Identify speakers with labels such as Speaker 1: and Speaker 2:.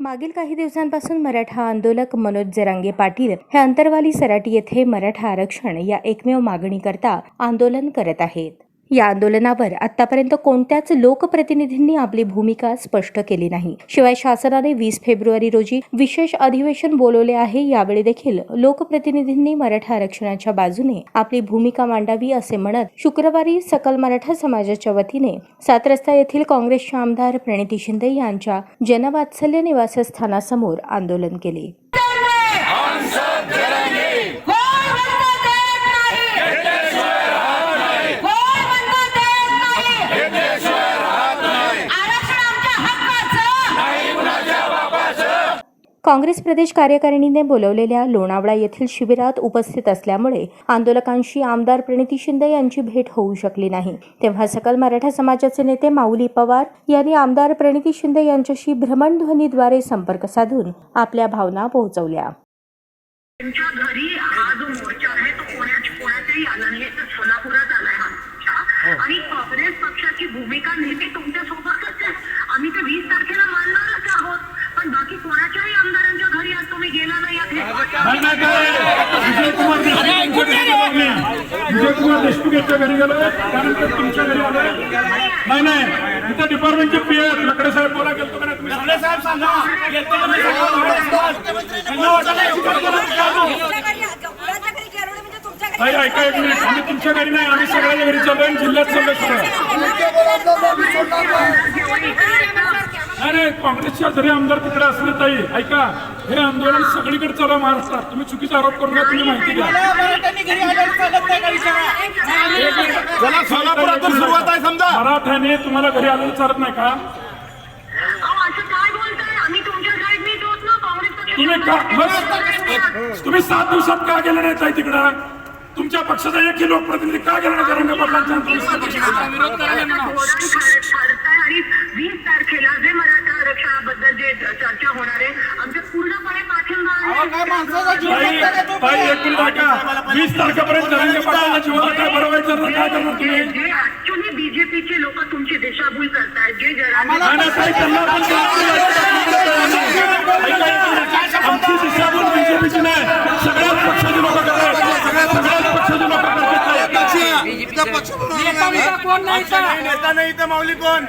Speaker 1: मागील काही दिवसांपासून मराठा आंदोलक मनोज जरांगे पाटील हे अंतरवाली सराटी येथे मराठा आरक्षण या एकमेव मागणीकरता आंदोलन करत आहेत. या आंदोलनावर आतापर्यंत कोणत्याच लोकप्रतिनिधींनी आपली भूमिका स्पष्ट केली नाही. शिवाय शासनाने वीस फेब्रुवारी रोजी विशेष अधिवेशन बोलवले आहे यावेळी देखील लोकप्रतिनिधींनी मराठा आरक्षणाच्या बाजूने आपली भूमिका मांडावी असे म्हणत शुक्रवारी सकल मराठा समाजाच्या वतीने सात रस्ता येथील काँग्रेसचे आमदार प्रणिती शिंदे यांच्या जनवात्सल्य निवासस्थानासमोर आंदोलन केले. काँग्रेस प्रदेश कार्यकारिणीने बोलवलेल्या लोणावळा येथील शिबिरात उपस्थित असल्यामुळे आंदोलकांशी आमदार प्रणिती शिंदे यांची भेट होऊ शकली नाही. तेव्हा सकल मराठा समाजाचे नेते माऊली पवार यांनी आमदार प्रणिती शिंदे यांच्याशी भ्रमणध्वनीद्वारे संपर्क साधून आपल्या भावना पोहोचवल्या.
Speaker 2: हा हा. आणि काँग्रेस पक्षाची भूमिका नेहमी तुमच्या
Speaker 3: विजयकुमार देशमुख यांच्या घरी गेलो त्यानंतर तुमच्या घरी नाही नाही इथं डिपार्टमेंटचे पी आहेत लकडे साहेब बोला गेलो का नाही. साहेब सांगा ऐका एक मिनिट आम्ही तुमच्या घरी नाही आम्ही सगळ्याच्या घरी चाललोय जिल्ह्यात चाललोय सगळं नाही काँग्रेसच्या जरी आमदार तिकडे असले ताई ऐका हे आंदोलन सगळीकडे चालू महाराष्ट्रात. तुम्ही चुकीचा आरोप करू नका तुम्ही माहिती घ्या
Speaker 4: चला सोलापुरातून सुरुवात आहे समजा.
Speaker 3: मराठ्याने तुम्हाला घरी आलेलं चालत नाही का? तुम्ही का तुम्ही सात दिवसात का गेले नाही ताई तिकडं? तुमच्या पक्षाचा एकही लोकप्रतिनिधी का गेला नाही? ताई ताई एक मिनिट ऐका. वीस तारखेपर्यंत रंग पाटलांच्या जीवाला काय बरोबर तर काय करणार तुम्ही
Speaker 2: ऍक्च्युली बीजेपीचे लोक तुमची दिशाभूल करतायत जे जरा
Speaker 3: नाही ताई त्यांना पण आमची दिशाभूल बीजेपीची नाही. सगळ्याच पक्षाची लोक करतात सगळ्याच पक्षाची लोक करतात
Speaker 4: नेता नाही तर माऊली कोण?